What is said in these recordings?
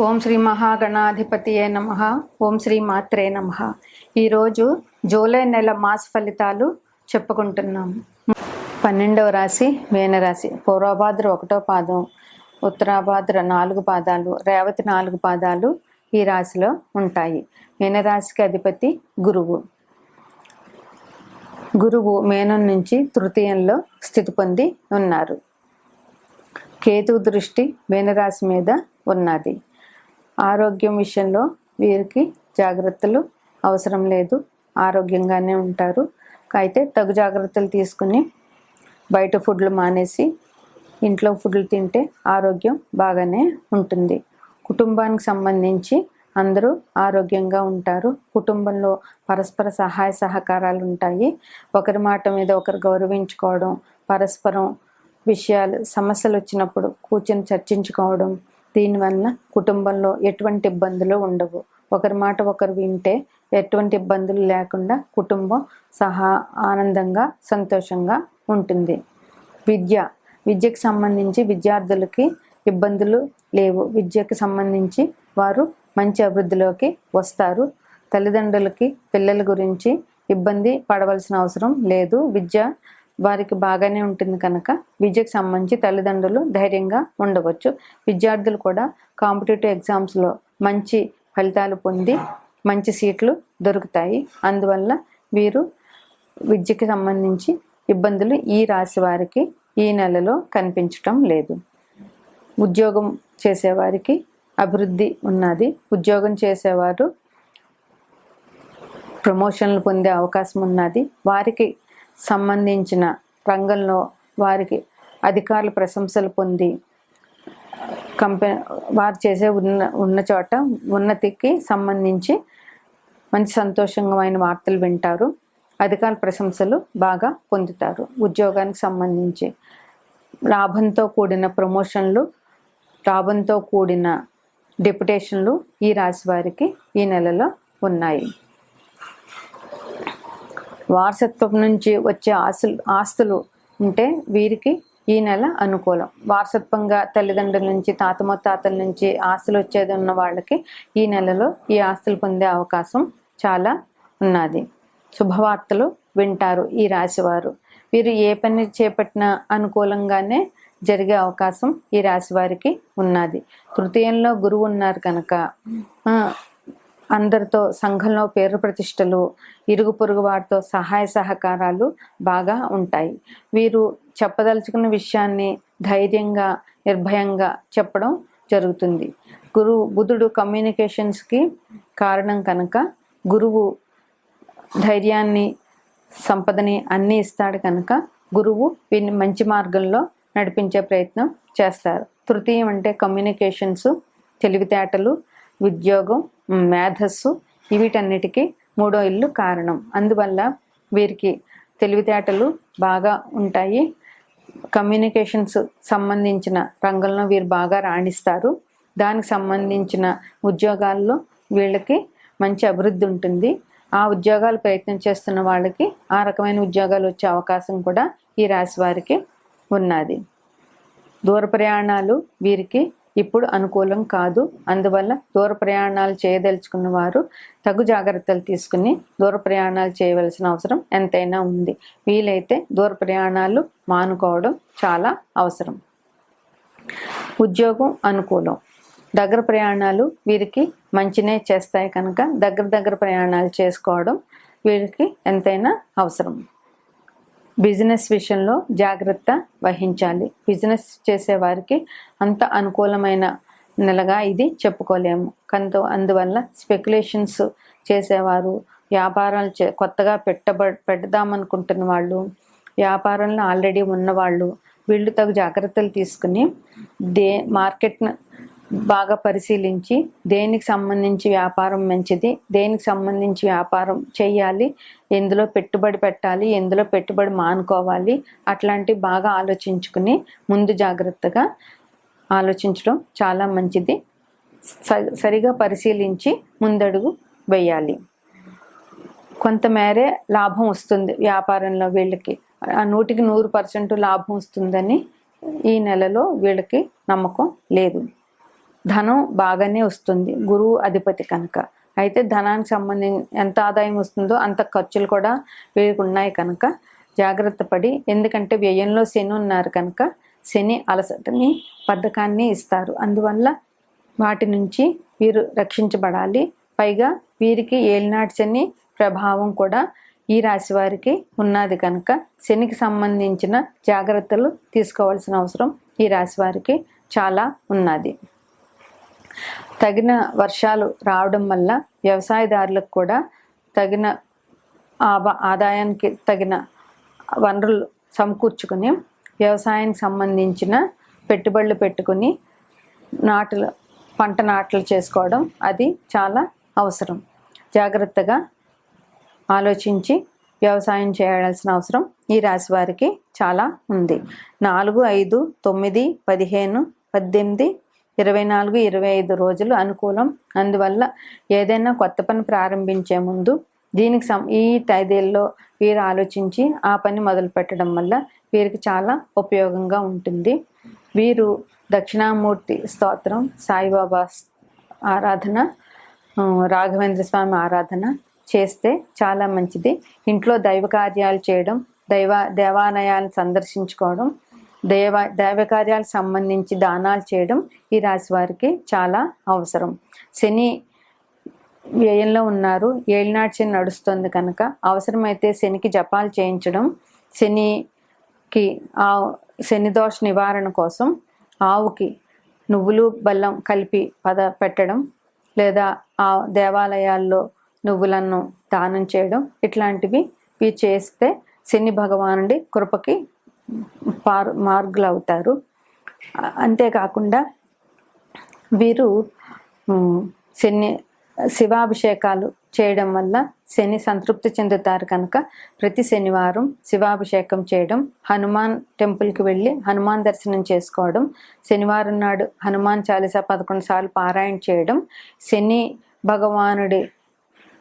ఓం శ్రీ మహాగణాధిపతియే నమ. ఓం శ్రీ మాత్రే నమ. ఈరోజు జూలై నెల మాస ఫలితాలు చెప్పుకుంటున్నాం. పన్నెండవ రాశి మీనరాశి పూర్వభాద్ర ఒకటో పాదం ఉత్తరాభాద్ర నాలుగు పాదాలు రేవతి నాలుగు పాదాలు ఈ రాశిలో ఉంటాయి. మీనరాశికి అధిపతి గురువు. గురువు మేనం నుంచి తృతీయంలో స్థితి పొంది ఉన్నారు. కేతు దృష్టి మీనరాశి మీద ఉన్నది. ఆరోగ్యం విషయంలో వీరికి జాగ్రత్తలు అవసరం లేదు. ఆరోగ్యంగానే ఉంటారు. అయితే తగు జాగ్రత్తలు తీసుకుని బయట ఫుడ్లు మానేసి ఇంట్లో ఫుడ్లు తింటే ఆరోగ్యం బాగానే ఉంటుంది. కుటుంబానికి సంబంధించి అందరూ ఆరోగ్యంగా ఉంటారు. కుటుంబంలో పరస్పర సహాయ సహకారాలు ఉంటాయి. ఒకరి మాట మీద ఒకరు గౌరవించుకోవడం పరస్పరం విషయాలు సమస్యలు వచ్చినప్పుడు కూర్చొని చర్చించుకోవడం దీనివల్ల కుటుంబంలో ఎటువంటి ఇబ్బందులు ఉండవు. ఒకరి మాట ఒకరు వింటే ఎటువంటి ఇబ్బందులు లేకుండా కుటుంబం సహా ఆనందంగా సంతోషంగా ఉంటుంది. విద్య. విద్యకు సంబంధించి విద్యార్థులకి ఇబ్బందులు లేవు. విద్యకు సంబంధించి వారు మంచి అభివృద్ధిలోకి వస్తారు. తల్లిదండ్రులకి పిల్లల గురించి ఇబ్బంది పడవలసిన అవసరం లేదు. విద్య వారికి బాగానే ఉంటుంది కనుక విద్యకు సంబంధించి తల్లిదండ్రులు ధైర్యంగా ఉండవచ్చు. విద్యార్థులు కూడా కాంపిటేటివ్ ఎగ్జామ్స్లో మంచి ఫలితాలు పొంది మంచి సీట్లు దొరుకుతాయి. అందువల్ల వీరు విద్యకి సంబంధించి ఇబ్బందులు ఈ రాశి వారికి ఈ నెలలో కనిపించటం లేదు. ఉద్యోగం చేసేవారికి అభివృద్ధి ఉన్నది. ఉద్యోగం చేసేవారు ప్రమోషన్లు పొందే అవకాశం ఉన్నది. వారికి సంబంధించిన రంగంలో వారికి అధికారుల ప్రశంసలు పొంది కంపెనీ వారు చేసే ఉన్న ఉన్న చోట ఉన్నతికి సంబంధించి మంచి సంతోషమైన వార్తలు వింటారు. అధికారుల ప్రశంసలు బాగా పొందుతారు. ఉద్యోగానికి సంబంధించి లాభంతో కూడిన ప్రమోషన్లు లాభంతో కూడిన డెప్యుటేషన్లు ఈ రాశి వారికి ఈ నెలలో ఉన్నాయి. వారసత్వం నుంచి వచ్చే ఆస్తులు ఆస్తులు ఉంటే వీరికి ఈ నెల అనుకూలం. వారసత్వంగా తల్లిదండ్రుల నుంచి తాత ముత్తాతల నుంచి ఆస్తులు వచ్చేది ఉన్న వాళ్ళకి ఈ నెలలో ఈ ఆస్తులు పొందే అవకాశం చాలా ఉన్నది. శుభవార్తలు వింటారు ఈ రాశివారు. వీరు ఏ పని చేపట్టినా అనుకూలంగానే జరిగే అవకాశం ఈ రాశి వారికి ఉన్నది. తృతీయంలో గురువు ఉన్నారు కనుక అందరితో సంఘంలో పేరు ప్రతిష్టలు ఇరుగు పొరుగు వారితో సహాయ సహకారాలు బాగా ఉంటాయి. వీరు చెప్పదలుచుకున్న విషయాన్ని ధైర్యంగా నిర్భయంగా చెప్పడం జరుగుతుంది. గురువు బుధుడు కమ్యూనికేషన్స్కి కారణం కనుక గురువు ధైర్యాన్ని సంపదని అన్నీ ఇస్తాడు కనుక గురువు వీరిని మంచి మార్గంలో నడిపించే ప్రయత్నం చేస్తారు. తృతీయం అంటే కమ్యూనికేషన్స్ తెలివితేటలు ఉద్యోగం మేధస్సు వీటన్నిటికీ మూడో ఇల్లు కారణం. అందువల్ల వీరికి తెలివితేటలు బాగా ఉంటాయి. కమ్యూనికేషన్స్ సంబంధించిన రంగంలో వీరు బాగా రాణిస్తారు. దానికి సంబంధించిన ఉద్యోగాల్లో వీళ్ళకి మంచి అభివృద్ధి ఉంటుంది. ఆ ఉద్యోగాలు ప్రయత్నం చేస్తున్న వాళ్ళకి ఆ రకమైన ఉద్యోగాలు వచ్చే అవకాశం కూడా ఈ రాశి వారికి ఉన్నది. దూర ప్రయాణాలు వీరికి ఇప్పుడు అనుకూలం కాదు. అందువల్ల దూర ప్రయాణాలు చేయదలుచుకున్న వారు తగు జాగ్రత్తలు తీసుకుని దూర ప్రయాణాలు చేయవలసిన అవసరం ఎంతైనా ఉంది. వీలైతే దూర ప్రయాణాలు మానుకోవడం చాలా అవసరం. ఉద్యోగం అనుకూలం. దగ్గర ప్రయాణాలు వీరికి మంచినే చేస్తాయి కనుక దగ్గర దగ్గర ప్రయాణాలు చేసుకోవడం వీరికి ఎంతైనా అవసరం. బిజినెస్ విషయంలో జాగ్రత్త వహించాలి. బిజినెస్ చేసేవారికి అంత అనుకూలమైన నెలగా ఇది చెప్పుకోలేము. కంత అందువల్ల స్పెక్యులేషన్స్ చేసేవారు వ్యాపారాలు చే కొత్తగా పెట్టబ పెడదామనుకుంటున్న వాళ్ళు వ్యాపారంలో ఆల్రెడీ ఉన్నవాళ్ళు వీళ్ళు తగు జాగ్రత్తలు తీసుకుని దే మార్కెట్ను బాగా పరిశీలించి దేనికి సంబంధించి వ్యాపారం మంచిది దేనికి సంబంధించి వ్యాపారం చేయాలి ఎందులో పెట్టుబడి పెట్టాలి ఎందులో పెట్టుబడి మానుకోవాలి అట్లాంటివి బాగా ఆలోచించుకుని ముందు జాగ్రత్తగా ఆలోచించడం చాలా మంచిది. స- సరిగా పరిశీలించి ముందడుగు వేయాలి. కొంతమేరే లాభం వస్తుంది వ్యాపారంలో వీళ్ళకి. నూటికి నూరు పర్సెంట్ లాభం వస్తుందని ఈ నెలలో వీళ్ళకి నమ్మకం లేదు. ధనం బాగానే వస్తుంది. గురువు అధిపతి కనుక. అయితే ధనానికి సంబంధించి ఎంత ఆదాయం వస్తుందో అంత ఖర్చులు కూడా వీరికి ఉన్నాయి కనుక. జాగ్రత్త పడి ఎందుకంటే వ్యయంలో శని ఉన్నారు కనుక శని అలసటని బద్ధకాన్ని ఇస్తారు. అందువల్ల వాటి నుంచి వీరు రక్షించబడాలి. పైగా వీరికి ఏలినాటి శని ప్రభావం కూడా ఈ రాశి వారికి ఉన్నది కనుక. శనికి సంబంధించిన జాగ్రత్తలు తీసుకోవాల్సిన అవసరం ఈ రాశి వారికి చాలా ఉన్నది. తగిన వర్షాలు రావడం వల్ల వ్యవసాయదారులకు కూడా తగిన ఆదాయానికి తగిన వనరులు సమకూర్చుకుని వ్యవసాయానికి సంబంధించిన పెట్టుబడులు పెట్టుకుని నాటులు పంట నాట్లు చేసుకోవడం అది చాలా అవసరం. జాగ్రత్తగా ఆలోచించి వ్యవసాయం చేయాల్సిన అవసరం ఈ రాశి వారికి చాలా ఉంది. నాలుగు ఐదు తొమ్మిది పదిహేను పద్దెనిమిది ఇరవై నాలుగు ఇరవై ఐదు రోజులు అనుకూలం. అందువల్ల ఏదైనా కొత్త పని ప్రారంభించే ముందు దీనికి సం ఈ తేదీల్లో వీరు ఆలోచించి ఆ పని మొదలు పెట్టడం వల్ల వీరికి చాలా ఉపయోగంగా ఉంటుంది. వీరు దక్షిణామూర్తి స్తోత్రం సాయిబాబా ఆరాధన రాఘవేంద్ర స్వామి ఆరాధన చేస్తే చాలా మంచిది. ఇంట్లో దైవ కార్యాలు చేయడం దైవ దేవాలయాలను సందర్శించుకోవడం దేవ దైవకార్యాలకు సంబంధించి దానాలు చేయడం ఈ రాశి వారికి చాలా అవసరం. శని వ్యయంలో ఉన్నారు. ఏలినాటి శని నడుస్తుంది కనుక అవసరమైతే శనికి జపాలు చేయించడం శనికి ఆ శని దోష నివారణ కోసం ఆవుకి నువ్వులు బెల్లం కలిపి పద పెట్టడం లేదా ఆ దేవాలయాల్లో నువ్వులను దానం చేయడం ఇట్లాంటివి ఇవి చేస్తే శని భగవానుడి కృపకి పార్ మార్గులు అవుతారు అంతేకాకుండా వీరు శని శివాభిషేకాలు చేయడం వల్ల శని సంతృప్తి చెందుతారు కనుక ప్రతి శనివారం శివాభిషేకం చేయడం హనుమాన్ టెంపుల్కి వెళ్ళి హనుమాన్ దర్శనం చేసుకోవడం శనివారం నాడు హనుమాన్ చాలీసా పదకొండు సార్లు పారాయణ చేయడం శని భగవానుడి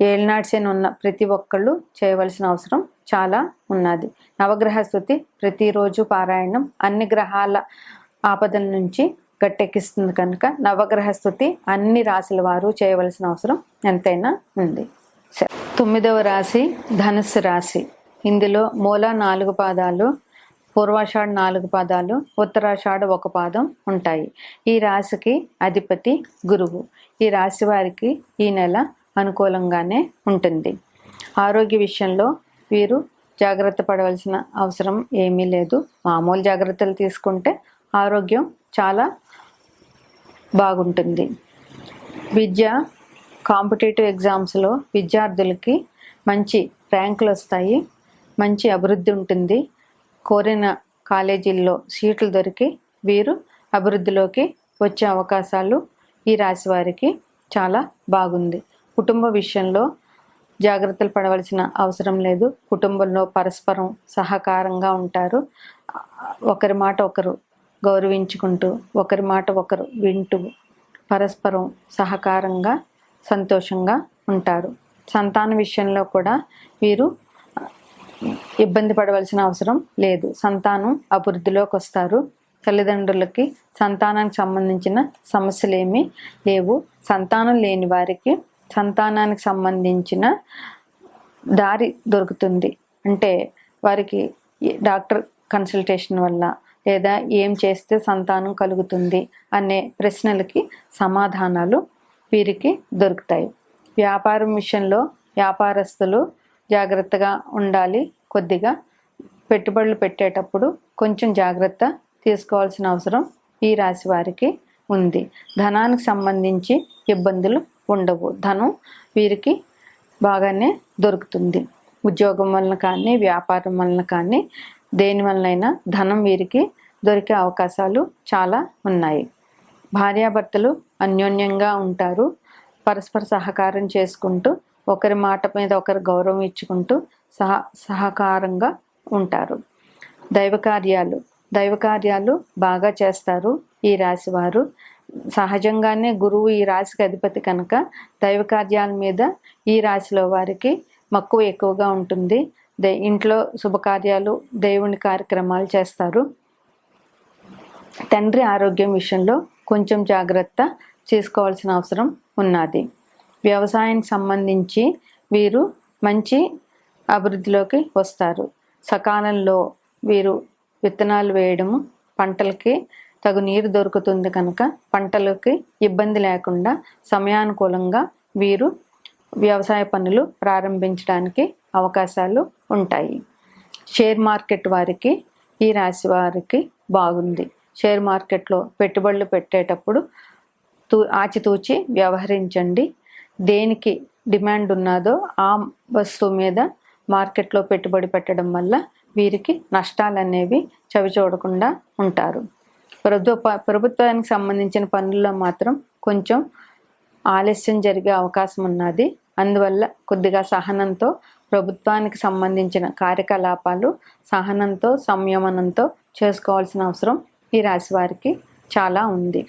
ఏలినాటి శని ఉన్న ప్రతి ఒక్కళ్ళు చేయవలసిన అవసరం. చాలా ఉన్నది. నవగ్రహ స్థుతి ప్రతిరోజు పారాయణం అన్ని గ్రహాల ఆపదల నుంచి గట్టెక్కిస్తుంది కనుక నవగ్రహ స్థుతి అన్ని రాశుల వారు చేయవలసిన అవసరం ఎంతైనా ఉంది. సరే. తొమ్మిదవ రాశి ధనుస్సు రాశి. ఇందులో మూల నాలుగు పాదాలు పూర్వాషాఢ నాలుగు పాదాలు ఉత్తరాషాఢ ఒక పాదం ఉంటాయి. ఈ రాశికి అధిపతి గురువు. ఈ రాశి వారికి ఈ నెల అనుకూలంగానే ఉంటుంది. ఆరోగ్య విషయంలో వీరు జాగ్రత్త పడవలసిన అవసరం ఏమీ లేదు. మామూలు జాగ్రత్తలు తీసుకుంటే ఆరోగ్యం చాలా బాగుంటుంది. విద్య కాంపిటేటివ్ ఎగ్జామ్స్లో విద్యార్థులకి మంచి ర్యాంకులు వస్తాయి. మంచి అభివృద్ధి ఉంటుంది. కోరిన కాలేజీల్లో సీట్లు దొరికి వీరు అభివృద్ధిలోకి వచ్చే అవకాశాలు ఈ రాశి వారికి చాలా బాగుంది. కుటుంబ విషయంలో జాగ్రత్తలు పడవలసిన అవసరం లేదు. కుటుంబంలో పరస్పరం సహకారంగా ఉంటారు. ఒకరి మాట ఒకరు గౌరవించుకుంటూ ఒకరి మాట ఒకరు వింటూ పరస్పరం సహకారంగా సంతోషంగా ఉంటారు. సంతాన విషయంలో కూడా వీరు ఇబ్బంది పడవలసిన అవసరం లేదు. సంతానం అభివృద్ధిలోకి వస్తారు. తల్లిదండ్రులకి సంతానానికి సంబంధించిన సమస్యలు ఏమీ లేవు. సంతానం లేని వారికి సంతానానికి సంబంధించిన దారి దొరుకుతుంది. అంటే వారికి డాక్టర్ కన్సల్టేషన్ వల్ల లేదా ఏం చేస్తే సంతానం కలుగుతుంది అనే ప్రశ్నలకి సమాధానాలు వీరికి దొరుకుతాయి. వ్యాపారం విషయంలో వ్యాపారస్తులు జాగ్రత్తగా ఉండాలి. కొద్దిగా పెట్టుబడులు పెట్టేటప్పుడు కొంచెం జాగ్రత్త తీసుకోవాల్సిన అవసరం ఈ రాశి వారికి ఉంది. ధనానికి సంబంధించి ఇబ్బందులు ఉండవు. ధనం వీరికి బాగానే దొరుకుతుంది. ఉద్యోగం వలన కానీ వ్యాపారం వలన కానీ దేని వలనైనా ధనం వీరికి దొరికే అవకాశాలు చాలా ఉన్నాయి. భార్యాభర్తలు అన్యోన్యంగా ఉంటారు. పరస్పర సహకారం చేసుకుంటూ ఒకరి మాట మీద ఒకరు గౌరవం ఇచ్చుకుంటూ సహ సహకారంగా ఉంటారు. దైవ కార్యాలు దైవ కార్యాలు బాగా చేస్తారు ఈ రాశి వారు సహజంగానే గురువు ఈ రాశికి అధిపతి కనుక దైవ కార్యాల మీద ఈ రాశిలో వారికి మక్కువ ఎక్కువగా ఉంటుంది. దే ఇంట్లో శుభకార్యాలు దేవుని కార్యక్రమాలు చేస్తారు. తండ్రి ఆరోగ్యం విషయంలో కొంచెం జాగ్రత్త తీసుకోవాల్సిన అవసరం ఉన్నది. వ్యవసాయానికి సంబంధించి వీరు మంచి అభివృద్ధిలోకి వస్తారు. సకాలంలో వీరు విత్తనాలు వేయడము పంటలకి తగు నీరు దొరుకుతుంది కనుక పంటలకి ఇబ్బంది లేకుండా సమయానుకూలంగా వీరు వ్యవసాయ పనులు ప్రారంభించడానికి అవకాశాలు ఉంటాయి. షేర్ మార్కెట్ వారికి ఈ రాశి వారికి బాగుంది. షేర్ మార్కెట్లో పెట్టుబడులు పెట్టేటప్పుడు తూ ఆచితూచి వ్యవహరించండి. దేనికి డిమాండ్ ఉన్నదో ఆ వస్తువు మీద మార్కెట్లో పెట్టుబడి పెట్టడం వల్ల వీరికి నష్టాలు అనేవి చవి చూడకుండా ఉంటారు. ప్రభుత్వ ప్రభుత్వానికి సంబంధించిన పనుల్లో మాత్రం కొంచెం ఆలస్యం జరిగే అవకాశం ఉన్నది. అందువల్ల కొద్దిగా సహనంతో ప్రభుత్వానికి సంబంధించిన కార్యకలాపాలు సహనంతో సంయమనంతో చేసుకోవాల్సిన అవసరం ఈ రాశి వారికి చాలా ఉంది.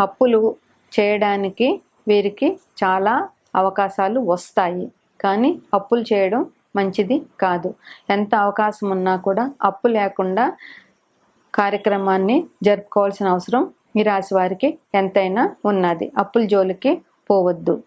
అప్పులు చేయడానికి వీరికి చాలా అవకాశాలు వస్తాయి. కానీ అప్పులు చేయడం మంచిది కాదు. ఎంత అవకాశం ఉన్నా కూడా అప్పు లేకుండా కార్యక్రమాన్ని జరుపుకోవాల్సిన అవసరం ఈ రాశి వారికి ఎంతైనా ఉన్నది. అప్పుల జోలికి పోవద్దు.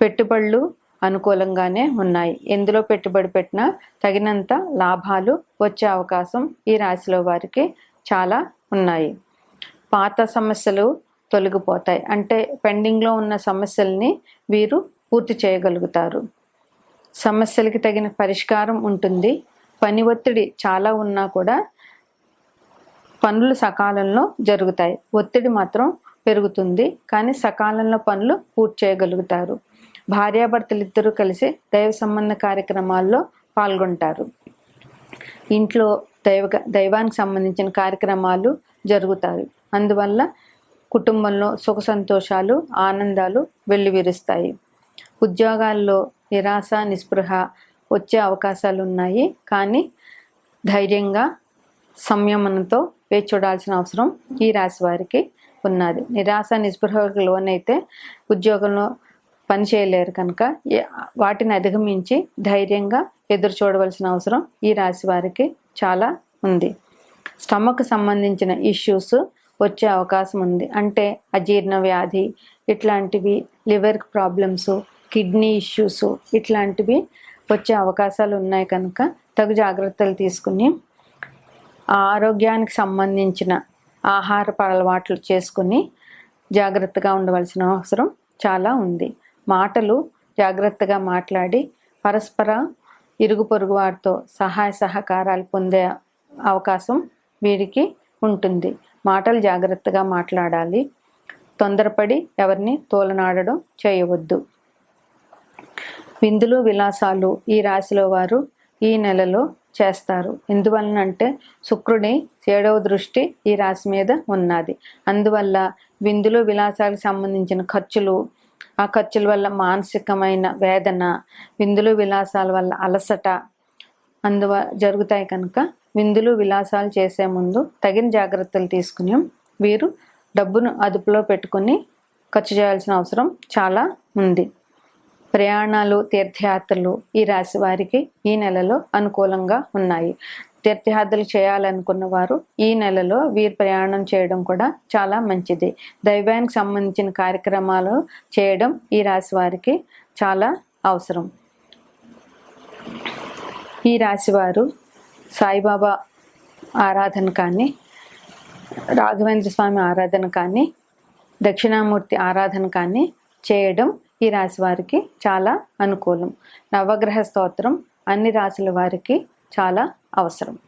పెట్టుబడులు అనుకూలంగానే ఉన్నాయి. ఎందులో పెట్టుబడి పెట్టినా తగినంత లాభాలు వచ్చే అవకాశం ఈ రాశిలో వారికి చాలా ఉన్నాయి. పాత సమస్యలు తొలగిపోతాయి. అంటే పెండింగ్లో ఉన్న సమస్యల్ని వీరు పూర్తి చేయగలుగుతారు. సమస్యలకి తగిన పరిష్కారం ఉంటుంది. పని ఒత్తిడి చాలా ఉన్నా కూడా పనులు సకాలంలో జరుగుతాయి. ఒత్తిడి మాత్రం పెరుగుతుంది కానీ సకాలంలో పనులు పూర్తి చేయగలుగుతారు. భార్యాభర్తలిద్దరూ కలిసి దైవ సంబంధ కార్యక్రమాల్లో పాల్గొంటారు. ఇంట్లో దైవ దైవానికి సంబంధించిన కార్యక్రమాలు జరుగుతాయి. అందువల్ల కుటుంబంలో సుఖ సంతోషాలు ఆనందాలు వెల్లివిరుస్తాయి. ఉద్యోగాల్లో నిరాశ నిస్పృహ వచ్చే అవకాశాలు ఉన్నాయి కానీ ధైర్యంగా సంయమనంతో వేచి చూడాల్సిన అవసరం ఈ రాశి వారికి ఉన్నది. నిరాశ నిస్పృహకు లోనైతే ఉద్యోగంలో పని చేయలేరు కనుక వాటిని అధిగమించి ధైర్యంగా ఎదురు చూడవలసిన అవసరం ఈ రాశి వారికి చాలా ఉంది. స్టమక్ సంబంధించిన ఇష్యూస్ వచ్చే అవకాశం ఉంది. అంటే అజీర్ణ వ్యాధి ఇట్లాంటివి లివర్ ప్రాబ్లమ్స్ కిడ్నీ ఇష్యూస్ ఇట్లాంటివి వచ్చే అవకాశాలు ఉన్నాయి కనుక తగు జాగ్రత్తలు తీసుకుని ఆరోగ్యానికి సంబంధించిన ఆహార అలవాట్లు చేసుకుని జాగ్రత్తగా ఉండవలసిన అవసరం చాలా ఉంది. మాటలు జాగ్రత్తగా మాట్లాడి పరస్పర ఇరుగు పొరుగు వారితో సహాయ సహకారాలు పొందే అవకాశం వీరికి ఉంటుంది. మాటలు జాగ్రత్తగా మాట్లాడాలి. తొందరపడి ఎవరిని తోలనాడడం చేయవద్దు. విందులు విలాసాలు ఈ రాశిలో వారు ఈ నెలలో చేస్తారు. ఎందువలనంటే శుక్రుడి ఏడవ దృష్టి ఈ రాశి మీద ఉన్నది. అందువల్ల విందులు విలాసాలకు సంబంధించిన ఖర్చులు ఆ ఖర్చుల వల్ల మానసికమైన వేదన విందులు విలాసాల వల్ల అలసట అందువ జరుగుతాయి కనుక విందులు విలాసాలు చేసే ముందు తగిన జాగ్రత్తలు తీసుకుని వీరు డబ్బును అదుపులో పెట్టుకొని ఖర్చు చేయాల్సిన అవసరం చాలా ఉంది. ప్రయాణాలు తీర్థయాత్రలు ఈ రాశి వారికి ఈ నెలలో అనుకూలంగా ఉన్నాయి. తీర్థయాత్రలు చేయాలనుకున్న వారు ఈ నెలలో వీరు ప్రయాణం చేయడం కూడా చాలా మంచిది. దైవానికి సంబంధించిన కార్యక్రమాలు చేయడం ఈ రాశి వారికి చాలా అవసరం. ఈ రాశివారు సాయిబాబా ఆరాధన కానీ రాఘవేంద్ర స్వామి ఆరాధన కానీ దక్షిణామూర్తి ఆరాధన కానీ చేయడం ఈ రాశి వారికి చాలా అనుకూలం. నవగ్రహ స్తోత్రం అన్ని రాశుల వారికి చాలా అవసరం.